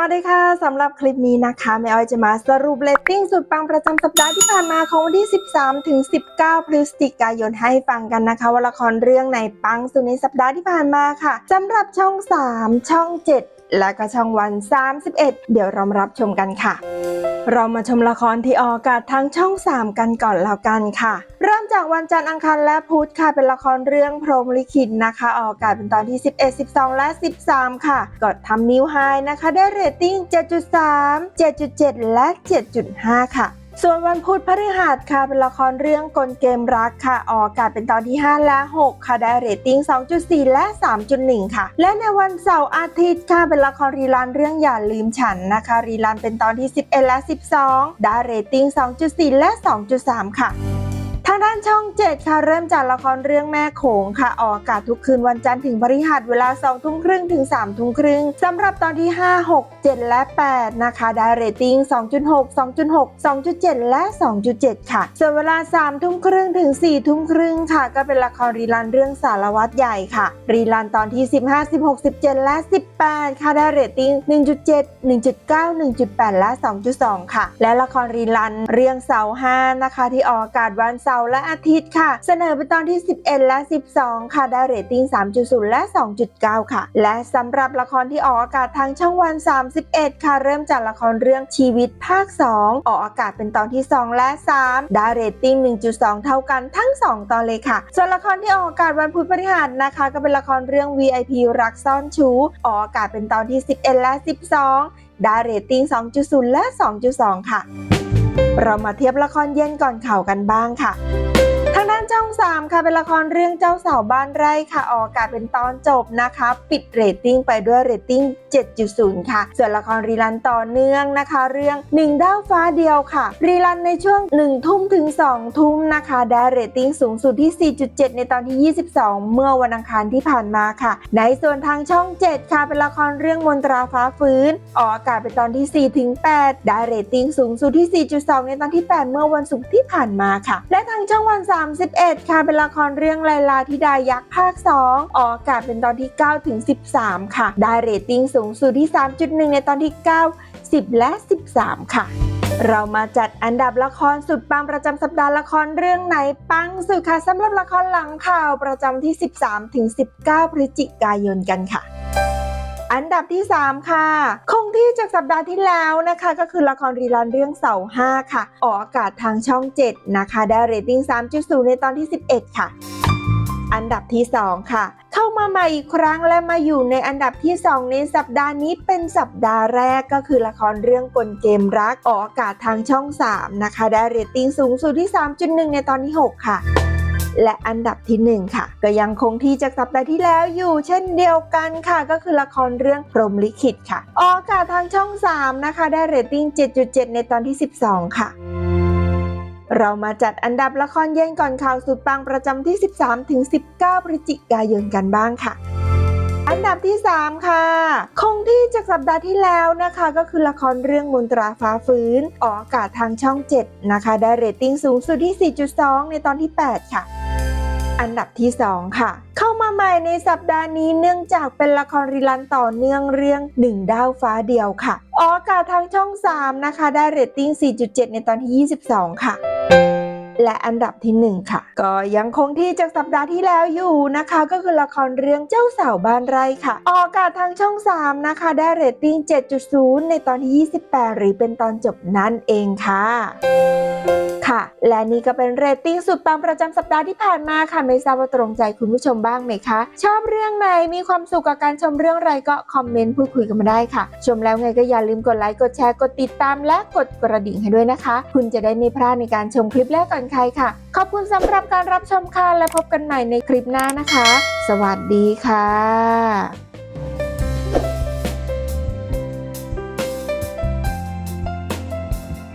วัสดีค่ะสำหรับคลิปนี้นะคะแม่อ้อยจะมาสรุปเลตติ้งสุดปังประจำสัปดาห์ที่ผ่านมาของวันที่ 13 ถึง 19 พฤศจิกายนให้ฟังกันนะคะว่าละครเรื่องไหนปังสุดในสัปดาห์ที่ผ่านมาค่ะสำหรับช่อง 3 ช่อง 7 และก็ช่องวัน 31 เดี๋ยวเรามารับชมกันค่ะ เรามาชมละครที่ออกอากาศทั้งช่อง 3 กันก่อนแล้วกันค่ะ เริ่มจากวันจันทร์อังคารและพุธค่ะ เป็นละครเรื่องพรหมลิขิตนะคะ ออกอากาศเป็นตอนที่ 11 12 และ 13 ค่ะ กดทำนิวไฮนะคะ ได้เรตติ้ง 7.3 7.7 และ 7.5 ค่ะ ส่วนวันพุธพฤหัสค่ะเป็นละครเรื่องกลเกมรักค่ะออกอากาศเป็นตอนที่ 5 และ 6 ค่ะได้เรตติ้ง 2.4 และ 3.1 ค่ะ และในวันเสาร์อาทิตย์ค่ะเป็นละครรีลันเรื่องอย่าลืมฉันนะคะ รีลันเป็นตอนที่ 11 และ 12 ได้เรตติ้ง 2.4 และ 2.3 ค่ะางด้านช่อง 7 ค่ะเริ่มจากละครเรื่องแม่โขงค่ะออกอากาศทุกคืนวันจันทร์ถึงพฤหัสเวลา2ทุ่มครึ่งถึง3ทุ่มครึ่งสำหรับตอนที่ 5 6 7 และ 8 นะคะได้เรตติ้ง 2.6 2.6 2.7 และ 2.7 ค่ะ ส่วนเวลา 3 ทุ่มครึ่งถึง 4 ทุ่มครึ่งค่ะ ก็เป็นละครรีลันเรื่องสารวัตรใหญ่ค่ะ รีลันตอนที่ 15 16 17 และ 18 ค่ะได้เรตติ้ง 1.7 1.9 1.8 และ 2.2 ค่ะ และละครรีลันเรื่องเสา5นะคะที่ออกอากาศวันเสาร์และอาทิตย์ค่ะ เสนอเป็นตอนที่ 11 และ 12 ค่ะ ได้เรตติ้ง 3.0 และ 2.9 ค่ะ และสำหรับละครที่ออกอากาศทางช่องวัน 31 ค่ะ เริ่มจากละครเรื่องชีวิตภาค 2 ออกอากาศเป็นตอนที่ 2 และ 3 ได้เรตติ้ง 1.2 เท่ากันทั้ง 2 ตอนเลยค่ะ ส่วนละครที่ออกอากาศวันพุธพฤหัสนะคะ ก็เป็นละครเรื่อง VIP รักซ่อนชู้ออกอากาศเป็นตอนที่ 11 และ 12 ได้เรตติ้ง 2.0 และ 2.2 ค่ะ เรามาเทียบละครเย็นก่อนข่าวกันบ้างค่ะ ทางด้านช่อง3ค่ะเป็นละครเรื่องเจ้าสาวบ้านไร่ค่ะออกอากาศเป็นตอนจบนะคะ ปิดเรตติ้งไปด้วยเรตติ้ง 7.0 ค่ะ ส่วนละครรีรันต่อเนื่องนะคะ เรื่องหนึ่งดาวฟ้าเดียวค่ะ รีรันในช่วง 1 ทุ่มถึง 2 ทุ่มนะคะ ได้เรตติ้งสูงสุดที่ 4.7 ในตอนที่ 22 เมื่อวันอังคารที่ผ่านมาค่ะ ในส่วนทางช่อง 7 ค่ะ เป็นละครเรื่องมนตราฟ้าฟื้น ออกอากาศเป็นตอนที่4ถึง8ได้เรตติ้งสูงสุดที่ 4.2 ในตอนที่ 8 เมื่อวันศุกร์ที่ผ่านมาค่ะ และทางช่องวัน31 ค่ะ เป็นละครเรื่องไลลาธิดายักษ์ภาค 2 ออกอากาศเป็นตอนที่ 9 ถึง 13 ค่ะ ได้เรตติ้งสูงสุดที่ 3.1 ในตอนที่ 9 10 และ 13 ค่ะเรามาจัดอันดับละครสุดปังประจำสัปดาห์ละครเรื่องไหนปังสุดค่ะสำหรับละครหลังข่าวประจำที่ 13ถึง19 พฤศจิกายนกันค่ะ อันดับที่ 3 ค่ะค ที่จากสัปดาห์ที่แล้วนะคะ ก็คือละครรีลันเรื่องเสา5ค่ะ ออกอากาศทางช่อง 7 นะคะ ได้เรตติ้ง 3.0 ในตอนที่ 11 ค่ะ อันดับที่ 2 ค่ะ เข้ามาใหม่อีกครั้งและมาอยู่ในอันดับที่ 2 ในสัปดาห์นี้เป็นสัปดาห์แรกก็คือละครเรื่องกลเกมรัก ออกอากาศทางช่อง 3 นะคะ ได้เรตติ้งสูงสุดที่ 3.1 ในตอนที่ 6 ค่ะ และอันดับที่ 1 ค่ะ ก็ยังคงที่จากสัปดาห์ที่แล้วอยู่ เช่นเดียวกันค่ะ ก็คือละครเรื่องพรหมลิขิตค่ะ ออกอากาศทางช่อง 3 นะคะ ได้เรตติ้ง 7.7 ในตอนที่ 12 ค่ะเรามาจัดอันดับละครเย็นก่อนข่าวสุดปังประจำที่ 13 ถึง 19 พฤศจิกายนกันบ้างค่ะ อันดับที่ 3 ค่ะ คงที่จากสัปดาห์ที่แล้วนะคะ ก็คือละครเรื่องมนตราฟ้าฟื้น ออกอากาศทางช่อง 7 นะคะ ได้เรตติ้งสูงสุดที่ 4.2 ในตอนที่ 8 ค่ะ อันดับที่ 2 ค่ะ เข้ามาใหม่ในสัปดาห์นี้เนื่องจากเป็นละครรีลันต่อเนื่องเรื่องหนึ่งดาวฟ้าเดียวค่ะออกอากาศทางช่อง 3 นะคะ ได้เรตติ้ง 4.7 ในตอนที่ 22 ค่ะและอันดับที่ 1 ค่ะ ก็ยังคงที่จากสัปดาห์ที่แล้วอยู่นะคะ ก็คือละครเรื่องเจ้าสาวบ้านไร่ค่ะ ออกอากาศทางช่อง 3 นะคะ ได้เรตติ้ง 7.0 ในตอนที่ 28 หรือเป็นตอนจบนั่นเองค่ะค่ะ และนี่ก็เป็นเรตติ้งสุดปังประจำสัปดาห์ที่ผ่านมาค่ะ ไม่ทราบว่าตรงใจคุณผู้ชมบ้างไหมคะ ชอบเรื่องไหนมีความสุขกับการชมเรื่องอะไรก็คอมเมนต์พูดคุยกันมาได้ค่ะ ชมแล้วไงก็อย่าลืมกดไลค์กดแชร์กดติดตามและกดกระดิ่งให้ด้วยนะคะ คุณจะได้ไม่พลาดในการชมคลิปแรกก่อนใครค่ะ ขอบคุณสำหรับการรับชมค่ะและพบกันใหม่ในคลิปหน้านะคะ สวัสดีค่ะ